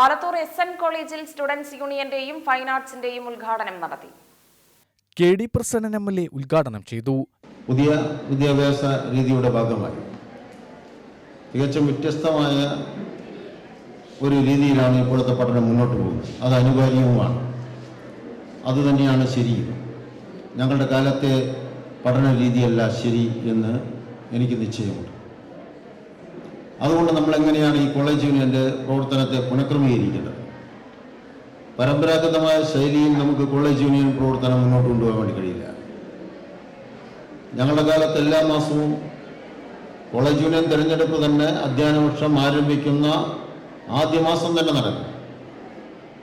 Alathur S N കോളേജിൽ students യൂണിയന്റെയും fine ആർട്സിന്റെയും ഉദ്ഘാടനം നടത്തി. K D Prasannan M L A ഉദ്ഘാടനം ചെയ്തു. പുതിയ വിദ്യാഭ്യാസ രീതിയുടെ ഭാഗമായി. തികച്ചും വ്യത്യസ്തമായ ഒരു രീതിയിലാണ് ഇപ്പോഴത്തെ പഠനം മുന്നോട്ട് പോകുന്നത്. അത് അനിവാര്യവുമാണ്. അതുതന്നെയാണ് ശരി ഞങ്ങളുടെ കാലത്തെ പഠന രീതിയല്ല ശരി എന്ന് എനിക്ക് നിശ്ചയമുണ്ട്. അതുകൊണ്ട് നമ്മൾ എങ്ങനെയാണ് ഈ കോളേജ് യൂണിയന്റെ പ്രവർത്തനത്തെ പുനഃക്രമീകരിക്കേണ്ടത്? പരമ്പരാഗതമായ ശൈലിയിൽ നമുക്ക് കോളേജ് യൂണിയൻ പ്രവർത്തനം മുന്നോട്ട് കൊണ്ടുപോകാൻ വേണ്ടി കഴിയില്ല. ഞങ്ങളുടെ കാലത്ത് എല്ലാ മാസവും കോളേജ് യൂണിയൻ തിരഞ്ഞെടുപ്പ് തന്നെ അധ്യയന വർഷം ആരംഭിക്കുന്ന ആദ്യ മാസം തന്നെ നടക്കും.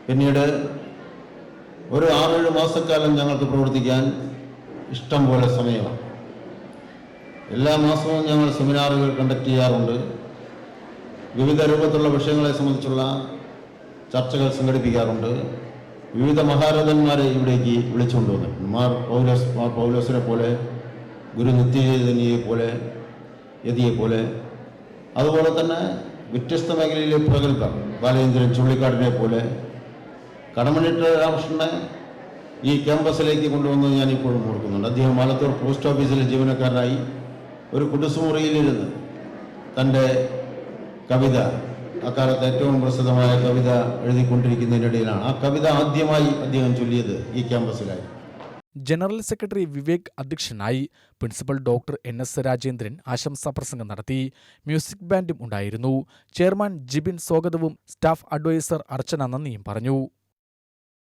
പിന്നീട് ഒരു ആറേഴ് മാസക്കാലം ഞങ്ങൾക്ക് പ്രവർത്തിക്കാൻ ഇഷ്ടം പോലെ സമയമാണ്. എല്ലാ മാസവും ഞങ്ങൾ സെമിനാറുകൾ കണ്ടക്ട് ചെയ്യാറുണ്ട്. വിവിധ രൂപത്തിലുള്ള വിഷയങ്ങളെ സംബന്ധിച്ചുള്ള ചർച്ചകൾ സംഘടിപ്പിക്കാറുണ്ട്. വിവിധ മഹാരഥന്മാരെ ഇവിടേക്ക് വിളിച്ചുകൊണ്ടുവന്നിട്ടുണ്ട് മാർ പൗലോസ് മാർ പൗലോസിനെ പോലെ ഗുരു നിത്യചേതനിയെ പോലെ യതിയെ പോലെ. അതുപോലെ തന്നെ വ്യത്യസ്ത മേഖലയിലെ പ്രഗത്ഭർ ബാലേന്ദ്രൻ ചുള്ളിക്കാടിനെ പോലെ. കടമണിട്ട് രാമകൃഷ്ണനെ ഈ ക്യാമ്പസിലേക്ക് കൊണ്ടുവന്നത് ഞാൻ ഇപ്പോഴും ഓർക്കുന്നുണ്ട്. അദ്ദേഹം ആലത്തൂർ പോസ്റ്റ് ഓഫീസിലെ ജീവനക്കാരനായി ഒരു കുടുസുമുറിയിലിരുന്ന് തന്റെ കവിത അക്കാലത്ത് ഏറ്റവും പ്രസിദ്ധമായ കവിത എഴുതിക്കൊണ്ടിരിക്കുന്നതിനിടയിലാണ് ആ കവിത ആദ്യമായി അദ്ദേഹം ചൊല്ലിയത് ഈ ക്യാമ്പസിലായി ജനറൽ സെക്രട്ടറി വിവേക് അധ്യക്ഷനായി principal doctor N S Rajendran ആശംസാ പ്രസംഗം നടത്തി. മ്യൂസിക് ബാൻഡും ഉണ്ടായിരുന്നു. ചെയർമാൻ ജിബിൻ സ്വാഗതവും സ്റ്റാഫ് അഡ്വൈസർ അർച്ചന നന്ദിയും പറഞ്ഞു.